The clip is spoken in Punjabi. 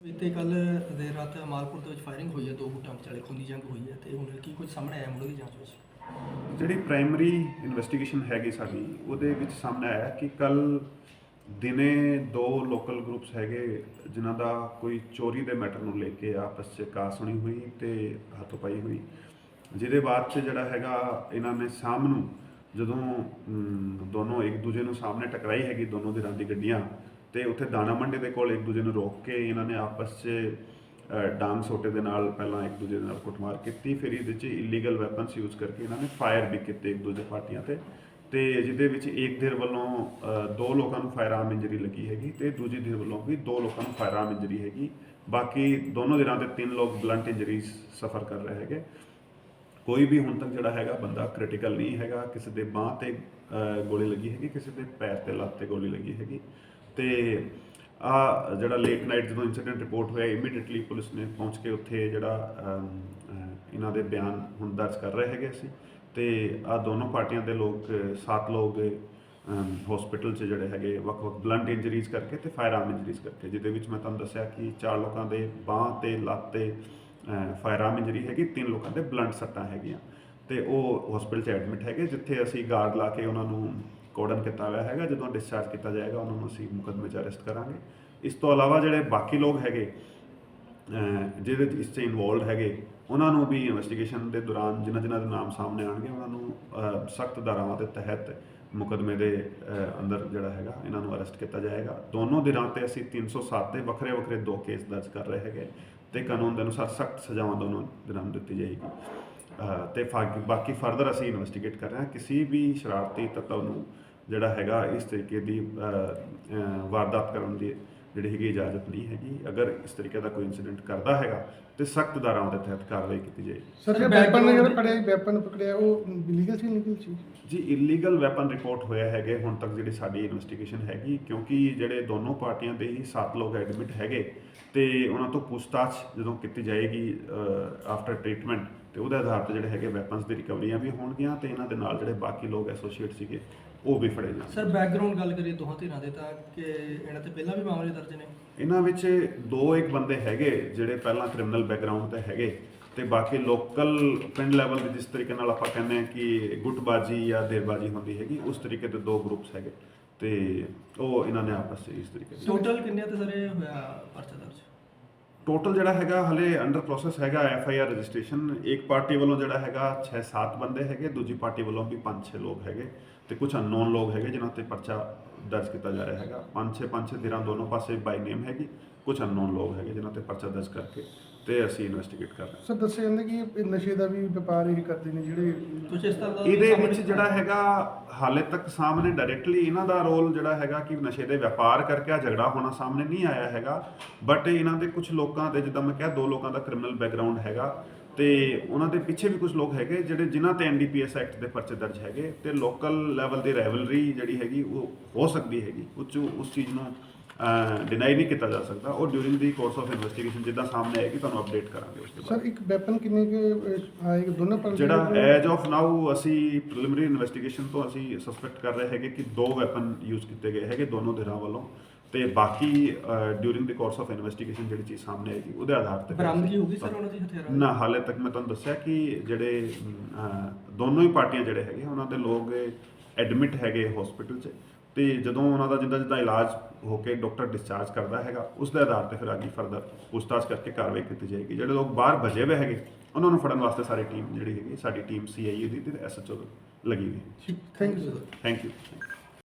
ਬੀਤੇ ਕੱਲ ਦੇਰ ਰਾਤ ਮਾਲਪੁਰ ਦੇ ਵਿੱਚ ਫਾਇਰਿੰਗ ਹੋਈ ਹੈ ਦੋ ਗੁੱਟਾਂ ਵਿਚਾਲੇ ਖੂਨੀ ਜੰਗ ਹੋਈ ਹੈ ਤੇ ਹੁਣ ਕੀ ਕੁਝ ਸਾਹਮਣੇ ਆਇਆ ਮੁੱਢਲੀ ਜਾਂਚ ਵਿੱਚ? ਜਿਹੜੀ ਪ੍ਰਾਇਮਰੀ ਇਨਵੈਸਟੀਗੇਸ਼ਨ ਹੈਗੀ ਸਾਡੀ ਉਹਦੇ ਵਿੱਚ ਸਾਹਮਣੇ ਆਇਆ ਕਿ ਕੱਲ ਦਿਨੇ ਦੋ ਲੋਕਲ ਗਰੁੱਪਸ ਹੈਗੇ ਜਿਨ੍ਹਾਂ ਦਾ ਕੋਈ ਚੋਰੀ ਦੇ ਮੈਟਰ ਨੂੰ ਲੈ ਕੇ ਆਪਸ 'ਚ ਕਾਸਣੀ ਹੋਈ ਤੇ ਹੱਥੋਂ-ਪਾਈ ਹੋਈ। ਜਿਹਦੇ ਬਾਅਦ 'ਚ ਜਿਹੜਾ ਹੈਗਾ ਇਹਨਾਂ ਨੇ ਸ਼ਾਮ ਨੂੰ ਜਦੋਂ ਅਮ, ਦੋਨੋਂ ਇੱਕ ਦੂਜੇ ਨੂੰ ਸਾਹਮਣੇ ਟਕਰਾਈ ਹੈਗੀ ਦੋਨੋਂ ਧਿਰਾਂ ਦੀ ਗੱਡੀਆਂ ਤੇ ਉੱਥੇ ਦਾਣਾ ਮੰਡੀ ਦੇ ਕੋਲ ਇੱਕ ਦੂਜੇ ਨੂੰ ਰੋਕ ਕੇ ਇਹਨਾਂ ਨੇ ਆਪਸ 'ਚ ਡਾਂਗ ਸੋਟੇ ਦੇ ਨਾਲ ਪਹਿਲਾਂ ਇੱਕ ਦੂਜੇ ਦੇ ਨਾਲ ਕੁੱਟਮਾਰ ਕੀਤੀ, ਫਿਰ ਇਹਦੇ 'ਚ ਇਲੀਗਲ ਵੈਪਨਸ ਯੂਜ਼ ਕਰਕੇ ਇਹਨਾਂ ਨੇ ਫਾਇਰ ਵੀ ਕੀਤੇ ਇੱਕ ਦੂਜੇ ਪਾਰਟੀਆਂ ਤੇ। ਤੇ ਜਿਹਦੇ ਵਿੱਚ ਇੱਕ ਧਿਰ ਵੱਲੋਂ ਦੋ ਲੋਕਾਂ ਨੂੰ ਫਾਇਰ ਆਰਮ ਇੰਜਰੀ ਲੱਗੀ ਹੈਗੀ ਤੇ ਦੂਜੀ ਧਿਰ ਵੱਲੋਂ ਵੀ ਦੋ ਲੋਕਾਂ ਨੂੰ ਫਾਇਰ ਆਰਮ ਇੰਜਰੀ ਹੈਗੀ। ਬਾਕੀ ਦੋਨੋਂ ਧਿਰਾਂ ਦੇ ਤਿੰਨ ਲੋਕ ਬਲੰਟ ਇੰਜਰੀਜ਼ ਸਫਰ ਕਰ ਰਹੇ ਹੈਗੇ। ਕੋਈ ਵੀ ਹੁਣ ਤੱਕ ਜਿਹੜਾ ਹੈਗਾ ਬੰਦਾ ਕ੍ਰਿਟੀਕਲ ਨਹੀਂ ਹੈਗਾ, ਕਿਸੇ ਦੇ ਬਾਹ ਤੇ ਗੋਲੀ ਲੱਗੀ ਹੈਗੀ, ਕਿਸੇ ਦੇ ਪੈਰ ਤੇ ਲੱਤ ਤੇ ਗੋਲੀ ਲੱਗੀ ਹੈਗੀ। ਤੇ ਆ ਜਿਹੜਾ ਲੇਟ ਨਾਈਟ ਜਦੋਂ ਇਨਸੀਡੈਂਟ ਰਿਪੋਰਟ ਹੋਇਆ ਇਮੀਡੀਏਟਲੀ ਪੁਲਿਸ ਨੇ ਪਹੁੰਚ ਕੇ ਉੱਥੇ ਜਿਹੜਾ ਇਹਨਾਂ ਦੇ ਬਿਆਨ ਹੁਣ ਦਰਜ ਕਰ ਰਹੇ ਹੈਗੇ ਅਸੀਂ। ਤੇ ਆ ਦੋਨੋਂ ਪਾਰਟੀਆਂ ਦੇ ਲੋਕ, ਸੱਤ ਲੋਕ ਹਸਪੀਟਲ 'ਚ ਜਿਹੜੇ ਹੈਗੇ, ਵੱਖ-ਵੱਖ ਬਲੰਟ ਇੰਜਰੀਜ਼ ਕਰਕੇ ਤੇ ਫਾਇਰ ਆਰਮ ਇੰਜਰੀਜ਼ ਕਰਕੇ, ਜਿਹਦੇ ਵਿੱਚ ਮੈਂ ਤੁਹਾਨੂੰ ਦੱਸਿਆ ਕਿ ਚਾਰ ਲੋਕਾਂ ਦੇ ਬਾਹ ਤੇ ਲੱਤ ਤੇ ਫਾਇਰ ਆਰਮ ਇੰਜਰੀ ਹੈਗੀ, ਤਿੰਨ ਲੋਕਾਂ ਦੇ ਬਲੰਟ ਸੱਟਾਂ ਹੈਗੀਆਂ। ਤੇ ਉਹ ਹਸਪੀਟਲ 'ਚ ਐਡਮਿਟ ਹੈਗੇ, ਜਿੱਥੇ ਅਸੀਂ ਗਾਰਡ ਲਾ ਕੇ ਉਹਨਾਂ ਨੂੰ ਕੋਡਨ ਕੀਤਾ ਹੋਇਆ ਹੈਗਾ, ਜਦੋਂ ਡਿਸਚਾਰਜ ਕੀਤਾ ਜਾਏਗਾ, ਉਹਨਾਂ ਨੂੰ ਅਸੀਂ ਮੁਕੱਦਮੇ 'ਚ ਅਰੈਸਟ ਕਰਾਂਗੇ। ਇਸ ਤੋਂ ਇਲਾਵਾ ਜਿਹੜੇ ਬਾਕੀ ਲੋਕ ਹੈਗੇ, ਅਹ, ਜਿਹਦੇ ਇਸ 'ਚ ਇਨਵੋਲਡ ਹੈਗੇ, ਉਹਨਾਂ ਨੂੰ ਵੀ ਇਨਵੈਸਟੀਗੇਸ਼ਨ ਦੇ ਦੌਰਾਨ ਜਿਨ੍ਹਾਂ ਜਿਨ੍ਹਾਂ ਦੇ ਨਾਮ ਸਾਹਮਣੇ ਆਣਗੇ ਉਹਨਾਂ ਨੂੰ ਸਖਤ ਧਾਰਾਵਾਂ ਦੇ ਤਹਿਤ ਮੁਕੱਦਮੇ ਦੇ ਅੰਦਰ ਜਿਹੜਾ ਹੈਗਾ, ਇਹਨਾਂ ਨੂੰ ਅਰੈਸਟ ਕੀਤਾ ਜਾਏਗਾ। ਦੋਨੋਂ ਦਿਨਾਂ ਤੇ ਅਸੀਂ 307 ਦੇ ਵੱਖਰੇ ਵੱਖਰੇ ਦੋ ਕੇਸ ਦਰਜ ਕਰ ਰਹੇ ਹੈਗੇ ਤੇ ਕਾਨੂੰਨ ਦੇ ਅਨੁਸਾਰ ਸਖਤ ਸਜ਼ਾਵਾਂ ਦੋਨੋਂ ਦਿਨਾਂ ਨੂੰ ਦਿੱਤੀ ਜਾਏਗੀ। ਤੇ ਫਾ- ਬਾਕੀ ਫਰਦਰ ਅਸੀਂ ਇਨਵੈਸਟੀਗੇਟ ਕਰ ਰਹੇ ਹਾਂ। ਕਿਸੇ ਵੀ ਸ਼ਰਾਰਤੀ ਤੱਤਵ ਨੂੰ ਜਿਹੜਾ ਹੈਗਾ ਇਸ ਤਰੀਕੇ ਦੀ ਵਾਰਦਾਤ ਕਰਨ ਦੀ ਜਿਹੜੀ ਹੈਗੀ ਇਜਾਜ਼ਤ ਨਹੀਂ ਹੈਗੀ। ਅਗਰ ਇਸ ਤਰੀਕੇ ਦਾ ਕੋਈ ਇਨਸੀਡੈਂਟ ਕਰਦਾ ਹੈਗਾ ਤੇ ਸਖਤ ਧਾਰਾਵਾਂ ਦੇ ਤਹਿਤ ਕਾਰਵਾਈ ਕੀਤੀ ਜਾਏਗੀ। ਸਰ ਵੈਪਨ ਜਿਹੜਾ ਪੜਿਆ ਵੈਪਨ ਪਕੜਿਆ ਉਹ ਲੀਗਲ ਸੀ ਲੀਗਲ ਸੀ? ਜੀ ਇਲੀਗਲ ਵੈਪਨ ਰਿਪੋਰਟ ਹੋਇਆ ਹੈਗੇ ਹੁਣ ਤੱਕ ਜਿਹੜੀ ਸਾਡੀ ਇਨਵੈਸਟੀਗੇਸ਼ਨ ਹੈਗੀ ਕਿਉਂਕਿ ਜਿਹੜੇ ਦੋਨੋਂ ਪਾਰਟੀਆਂ ਦੇ ਹੀ ਸੱਤ ਲੋਕ ਐਡਮਿਟ ਹੈਗੇ ਤੇ ਉਹਨਾਂ ਤੋਂ ਪੁੱਛਤਾਛ ਜਦੋਂ ਕੀਤੀ ਜਾਏਗੀ ਆਫਟਰ ਟ੍ਰੀਟਮੈਂਟ ਤੇ ਉਹਦੇ ਆਧਾਰ ਤੇ ਜਿਹੜੇ ਹੈਗੇ ਵੈਪਨਸ ਦੀ ਰਿਕਵਰੀਆਂ ਵੀ ਹੋਣਗੀਆਂ ਤੇ ਇਹਨਾਂ ਦੇ ਨਾਲ ਜਿਹੜੇ ਬਾਕੀ ਲੋਕ ਐਸੋਸੀਏਟ ਸੀਗੇ ਉਹ ਵੀ ਫੜੇ ਜਾਣਗੇ ਸਰ ਬੈਕਗ੍ਰਾਉਂਡ ਗੱਲ ਕਰੀਏ ਦੋਹਾਂ ਧਿਰਾਂ ਦੇ ਤਾਂ ਕਿ ਇਹਨਾਂ ਤੇ ਪਹਿਲਾਂ ਵੀ ਮਾਮਲੇ ਦਰਜ ਨੇ? ਇਹਨਾਂ ਵਿੱਚ ਦੋ ਇੱਕ ਬੰਦੇ ਹੈਗੇ ਜਿਹੜੇ ਪਹਿਲਾਂ ਕ੍ਰਿਮੀਨਲ ਬੈਕਗ੍ਰਾਉਂਡ ਤੇ ਹੈਗੇ ਤੇ ਬਾਕੀ ਲੋਕਲ ਪਿੰਡ ਲੈਵਲ ਦੇ ਜਿਸ ਤਰੀਕੇ ਨਾਲ ਆਪਾਂ ਕਹਿੰਦੇ ਆ ਕਿ ਗੁੱਟਬਾਜੀ ਜਾਂ ਦੇਰਬਾਜੀ ਹੁੰਦੀ ਹੈਗੀ ਉਸ ਤਰੀਕੇ ਦੇ ਦੋ ਗਰੁੱਪਸ ਹੈਗੇ ਤੇ ਉਹ ਇਹਨਾਂ ਨੇ ਆਪਸ ਵਿੱਚ ਇਸ ਤਰੀਕੇ ਟੋਟਲ ਕਿੰਨੇ ਤੇ ਸਾਰੇ ਹੋਇਆ ਪਰਚਾ? ਟੋਟਲ ਜਿਹੜਾ ਹੈਗਾ ਹਲੇ ਅੰਡਰ ਪ੍ਰੋਸੈਸ ਹੈਗਾ ਐਫ ਆਈ ਆਰ ਰਜਿਸਟ੍ਰੇਸ਼ਨ ਇੱਕ ਪਾਰਟੀ ਵੱਲੋਂ ਜਿਹੜਾ ਹੈਗਾ 6-7 ਬੰਦੇ ਹੈਗੇ, ਦੂਜੀ ਪਾਰਟੀ ਵੱਲੋਂ ਵੀ 5-6 ਲੋਕ ਹੈਗੇ ਤੇ ਕੁਝ ਅਨਨੋਨ ਲੋਕ ਹੈਗੇ ਜਿਨ੍ਹਾਂ ਤੇ ਪਰਚਾ ਦਰਜ ਕੀਤਾ ਜਾ ਰਿਹਾ ਹੈਗਾ। 5-6 5-6 ਧਿਰਾਂ ਦੋਨੋਂ ਪਾਸੇ ਬਾਈ ਨੇਮ ਹੈਗੀ ਕੁਝ ਅਨਨੋਨ ਲੋਕ ਹੈਗੇ ਜਿਨ੍ਹਾਂ ਤੇ ਪਰਚਾ ਦਰਜ ਕਰਕੇ ਤੇ ਅਸੀਂ ਇਨਵੈਸਟੀਗੇਟ ਕਰ ਰਹੇ ਹਾਂ। ਸਰ ਦੱਸਿਆ ਜਾਂਦਾ ਕਿ ਇਹ ਨਸ਼ੇ ਦਾ ਵੀ ਵਪਾਰ ਇਹ ਕਰਦੇ ਨੇ ਜਿਹੜੇ ਕੁਝ ਇਸ ਤਰ੍ਹਾਂ ਦਾ ਇਹਦੇ ਸਾਹਮਣੇ ਵਿੱਚ ਜਿਹੜਾ ਹੈਗਾ ਹਾਲੇ ਤੱਕ ਸਾਹਮਣੇ ਡਾਇਰੈਕਟਲੀ ਇਹਨਾਂ ਦਾ ਰੋਲ ਜਿਹੜਾ ਹੈਗਾ ਕਿ ਨਸ਼ੇ ਦੇ ਵਪਾਰ ਕਰਕੇ ਆ ਝਗੜਾ ਹੋਣਾ ਸਾਹਮਣੇ ਨਹੀਂ ਆਇਆ ਹੈਗਾ। ਬਟ ਇਹਨਾਂ ਦੇ ਕੁਝ ਲੋਕਾਂ ਦੇ ਜਿੱਦਾਂ ਮੈਂ ਕਿਹਾ ਦੋ ਲੋਕਾਂ ਦਾ ਕ੍ਰਿਮੀਨਲ ਬੈਕਗ੍ਰਾਉਂਡ ਹੈਗਾ ਤੇ ਉਹਨਾਂ ਦੇ ਪਿੱਛੇ ਵੀ ਕੁਝ ਲੋਕ ਹੈਗੇ ਜਿਹੜੇ ਜਿਨ੍ਹਾਂ ਤੇ ਐਨਡੀਪੀਐਸ ਐਕਟ ਦੇ ਪਰਚੇ ਦਰਜ ਹੈਗੇ ਤੇ ਲੋਕਲ ਲੈਵਲ ਦੀ ਰਾਈਵਲਰੀ ਜਿਹੜੀ ਹੈਗੀ ਉਹ ਹੋ ਸਕਦੀ ਹੈਗੀ। ਉਹ 'ਚ ਉਸ ਚੀਜ਼ ਨੂੰ ਡਿਨਾਈ ਨਹੀਂ ਕੀਤਾ ਜਾ ਸਕਦਾ। ਉਹ during the course of investigation ਜਿੱਦਾਂ ਸਾਹਮਣੇ ਆਏਗੀ ਤੁਹਾਨੂੰ ਅਪਡੇਟ ਕਰਾਂਗੇ ਉਸ ਦੇ ਬਾਅਦ ਸਰ ਇੱਕ ਵੈਪਨ ਕਿੰਨੇ ਕੇ ਆਏ ਦੋਨੋਂ ਪਰ ਜਿਹੜਾ ਐਜ ਆਫ ਨਾਓ ਅਸੀਂ ਪ੍ਰੀਲਿਮਿਨਰੀ ਇਨਵੈਸਟੀਗੇਸ਼ਨ ਤੋਂ ਅਸੀਂ ਸਸਪੈਕਟ ਕਰ ਰਹੇ ਹੈਗੇ ਕਿ ਦੋ ਵੈਪਨ ਯੂਜ਼ ਕੀਤੇ ਗਏ ਹੈਗੇ ਦੋਨੋਂ ਧਿਰਾਂ ਵੱਲੋਂ। ਤੇ ਬਾਕੀ during the course of investigation ਜਿਹੜੀ ਚੀਜ਼ ਸਾਹਮਣੇ ਆਏਗੀ ਉਹਦੇ ਆਧਾਰ ਤੇ ਬਰਾਮਦਗੀ ਹੋਊਗੀ ਸਰ ਉਹਨਾਂ ਦੀ ਹਥਿਆਰਾਂ? ਨਾ ਹਾਲੇ ਤੱਕ ਮੈਂ ਤੁਹਾਨੂੰ ਦੱਸਿਆ ਕਿ ਜਿਹੜੇ ਦੋਨੋਂ ਹੀ ਪਾਰਟੀਆਂ ਜਿਹੜੇ ਹੈਗੇ ਉਹਨਾਂ ਦੇ ਲੋਕ ਐਡਮਿਟ ਹੈਗੇ ਹਸਪੀਟਲ 'ਚ। ਤੇ ਜਦੋਂ ਉਹਨਾਂ ਦਾ ਜਿੱਦਾਂ ਜਿੱਦਾਂ ਇਲਾਜ ਹੋ ਕੇ ਡਾਕਟਰ ਡਿਸਚਾਰਜ ਕਰਦਾ ਹੈਗਾ ਉਸ ਦੇ ਆਧਾਰ ਤੇ ਫਿਰ ਅੱਗੇ ਫਰਦਰ ਪੁੱਛਤਾਛ ਕਰਕੇ ਕਾਰਵਾਈ ਕੀਤੀ ਜਾਏਗੀ। ਜਿਹੜੇ ਲੋਕ ਬਾਹਰ ਭਜੇ ਹੋਏ ਹੈਗੇ ਉਹਨਾਂ ਨੂੰ ਫੜਨ ਵਾਸਤੇ ਸਾਰੀ ਟੀਮ ਜਿਹੜੀ ਹੈਗੀ ਸਾਡੀ ਟੀਮ ਸੀਆਈਏ ਦੀ ਤੇ ਐਸਐਚਓ ਲੱਗੀ ਹੋਈ ਹੈ। Thank you sir thank you